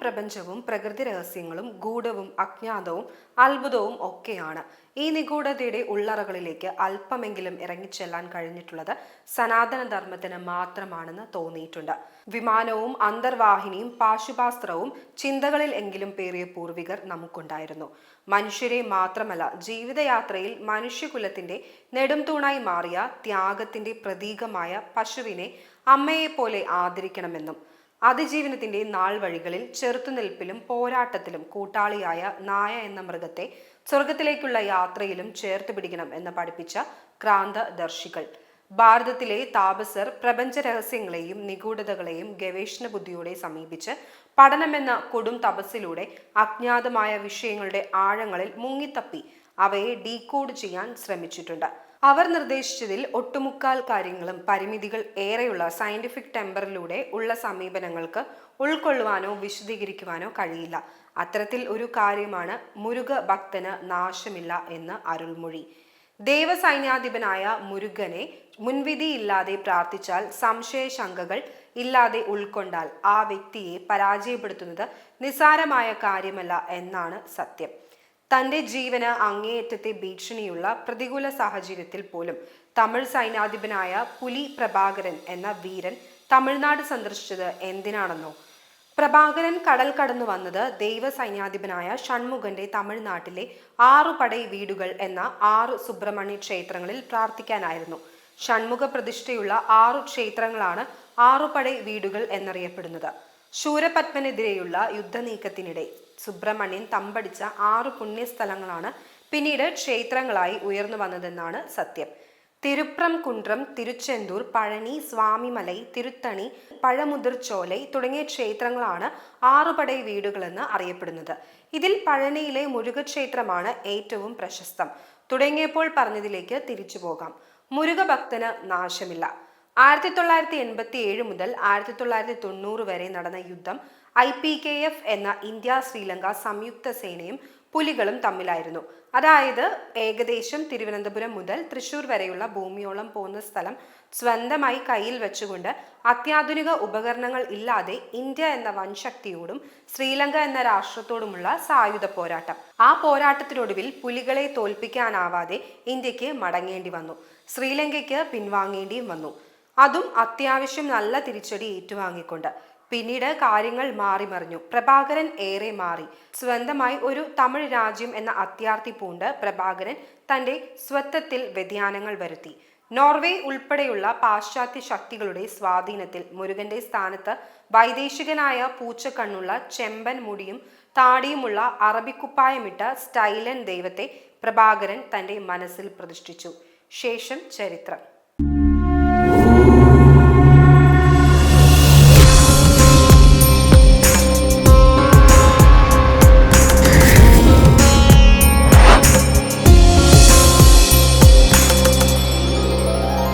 പ്രപഞ്ചവും പ്രകൃതി രഹസ്യങ്ങളും ഗൂഢവും അജ്ഞാതവും അത്ഭുതവും ഒക്കെയാണ്. ഈ നിഗൂഢതയുടെ ഉള്ളറകളിലേക്ക് അല്പമെങ്കിലും ഇറങ്ങിച്ചെല്ലാൻ കഴിഞ്ഞിട്ടുള്ളത് സനാതനധർമ്മത്തിന് മാത്രമാണെന്ന് തോന്നിയിട്ടുണ്ട്. വിമാനവും അന്തർവാഹിനിയും പാശുപാസ്ത്രവും ചിന്തകളിൽ എങ്കിലും പേറിയ പൂർവികർ നമുക്കുണ്ടായിരുന്നു. മനുഷ്യരെ മാത്രമല്ല ജീവിതയാത്രയിൽ മനുഷ്യകുലത്തിന്റെ നെടുംതൂണായി മാറിയ ത്യാഗത്തിന്റെ പ്രതീകമായ പശുവിനെ അമ്മയെപ്പോലെ ആദരിക്കണമെന്നും അതിജീവനത്തിന്റെ നാൾ വഴികളിൽ ചെറുത്തുനിൽപ്പിലും പോരാട്ടത്തിലും കൂട്ടാളിയായ നായ എന്ന മൃഗത്തെ സ്വർഗത്തിലേക്കുള്ള യാത്രയിലും ചേർത്ത് പിടിക്കണം എന്ന് പഠിപ്പിച്ച ക്രാന്തദർശികൾ. ഭാരതത്തിലെ താപസർ പ്രപഞ്ച രഹസ്യങ്ങളെയും നിഗൂഢതകളെയും ഗവേഷണ ബുദ്ധിയോടെ സമീപിച്ച് പഠനമെന്ന കൊടും തപസ്സിലൂടെ അജ്ഞാതമായ വിഷയങ്ങളുടെ ആഴങ്ങളിൽ മുങ്ങിത്തപ്പി അവയെ ഡീകോഡ് ചെയ്യാൻ ശ്രമിച്ചിട്ടുണ്ട്. അവർ നിർദ്ദേശിച്ചതിൽ ഒട്ടുമുക്കാൽ കാര്യങ്ങളും പരിമിതികൾ ഏറെയുള്ള സയന്റിഫിക് ടെമ്പറിലൂടെ ഉള്ള സമീപനങ്ങൾക്ക് ഉൾക്കൊള്ളുവാനോ വിശദീകരിക്കുവാനോ കഴിയില്ല. അത്തരത്തിൽ ഒരു കാര്യമാണ് മുരുക ഭക്തന് നാശമില്ല എന്ന് അരുൾമൊഴി. ദേവസൈന്യാധിപനായ മുരുകനെ മുൻവിധിയില്ലാതെ പ്രാർത്ഥിച്ചാൽ സംശയശങ്കകൾ ഇല്ലാതെ ഉൾക്കൊണ്ടാൽ ആ വ്യക്തിയെ പരാജയപ്പെടുത്തുന്നത് നിസാരമായ കാര്യമല്ല എന്നാണ് സത്യം. തന്റെ ജീവന് അങ്ങേയറ്റത്തെ ഭീഷണിയുള്ള പ്രതികൂല സാഹചര്യത്തിൽ പോലും തമിഴ് സൈനാധിപനായ പുലി പ്രഭാകരൻ എന്ന വീരൻ തമിഴ്നാട് സന്ദർശിച്ചത് എന്തിനാണെന്നോ? പ്രഭാകരൻ കടൽ കടന്നു വന്നത് ദൈവ സൈന്യാധിപനായ ഷൺമുഖന്റെ തമിഴ്നാട്ടിലെ ആറു പടൈ വീടുകൾ എന്ന ആറ് സുബ്രഹ്മണ്യ ക്ഷേത്രങ്ങളിൽ പ്രാർത്ഥിക്കാനായിരുന്നു. ഷൺമുഖ പ്രതിഷ്ഠയുള്ള ആറു ക്ഷേത്രങ്ങളാണ് ആറുപടൈ വീടുകൾ എന്നറിയപ്പെടുന്നത്. ശൂരപത്മനെതിരെയുള്ള യുദ്ധനീക്കത്തിനിടെ സുബ്രഹ്മണ്യൻ തമ്പടിച്ച ആറ് പുണ്യസ്ഥലങ്ങളാണ് പിന്നീട് ക്ഷേത്രങ്ങളായി ഉയർന്നു വന്നതെന്നാണ് സത്യം. തിരുപ്രം കുണ്ട്രം തിരുച്ചെന്തൂർ പഴനി സ്വാമിമലൈ തിരുത്തണി പഴമുതിർച്ചോലൈ തുടങ്ങിയ ക്ഷേത്രങ്ങളാണ് ആറുപടൈ വീടുകളെന്ന് അറിയപ്പെടുന്നത്. ഇതിൽ പഴനിയിലെ മുരുകക്ഷേത്രമാണ് ഏറ്റവും പ്രശസ്തം. തുടങ്ങിയപ്പോൾ പറഞ്ഞതിലേക്ക് തിരിച്ചു പോകാം. മുരുകഭക്തന് നാശമില്ല. ആയിരത്തി തൊള്ളായിരത്തി എൺപത്തി ഏഴ് മുതൽ ആയിരത്തി തൊള്ളായിരത്തി തൊണ്ണൂറ് വരെ നടന്ന യുദ്ധം ഐ പി കെ എഫ് എന്ന ഇന്ത്യ ശ്രീലങ്ക സംയുക്ത സേനയും പുലികളും തമ്മിലായിരുന്നു. അതായത് ഏകദേശം തിരുവനന്തപുരം മുതൽ തൃശൂർ വരെയുള്ള ഭൂമിയോളം പോകുന്ന സ്ഥലം സ്വന്തമായി കയ്യിൽ വെച്ചുകൊണ്ട് അത്യാധുനിക ഉപകരണങ്ങൾ ഇല്ലാതെ ഇന്ത്യ എന്ന വൻശക്തിയോടും ശ്രീലങ്ക എന്ന രാഷ്ട്രത്തോടുമുള്ള സായുധ പോരാട്ടം. ആ പോരാട്ടത്തിനൊടുവിൽ പുലികളെ തോൽപ്പിക്കാനാവാതെ ഇന്ത്യയ്ക്ക് മടങ്ങേണ്ടി വന്നു. ശ്രീലങ്കയ്ക്ക് പിൻവാങ്ങേണ്ടിയും വന്നു. അതും അത്യാവശ്യം നല്ല തിരിച്ചടി ഏറ്റുവാങ്ങിക്കൊണ്ട്. പിന്നീട് കാര്യങ്ങൾ മാറിമറിഞ്ഞു പ്രഭാകരൻ ഏറെ മാറി. സ്വന്തമായി ഒരു തമിഴ് രാജ്യം എന്ന അത്യാർത്ഥി പൂണ്ട് പ്രഭാകരൻ തന്റെ സ്വത്വത്തിൽ വ്യതിയാനങ്ങൾ വരുത്തി. നോർവേ ഉൾപ്പെടെയുള്ള പാശ്ചാത്യ ശക്തികളുടെ സ്വാധീനത്തിൽ മുരുകന്റെ സ്ഥാനത്ത് വൈദേശികനായ പൂച്ചക്കണ്ണുള്ള ചെമ്പൻ മുടിയും താടിയുമുള്ള അറബിക്കുപ്പായമിട്ട സ്റ്റൈലൻ ദൈവത്തെ പ്രഭാകരൻ തന്റെ മനസ്സിൽ പ്രതിഷ്ഠിച്ചു. ശേഷം ചരിത്രം.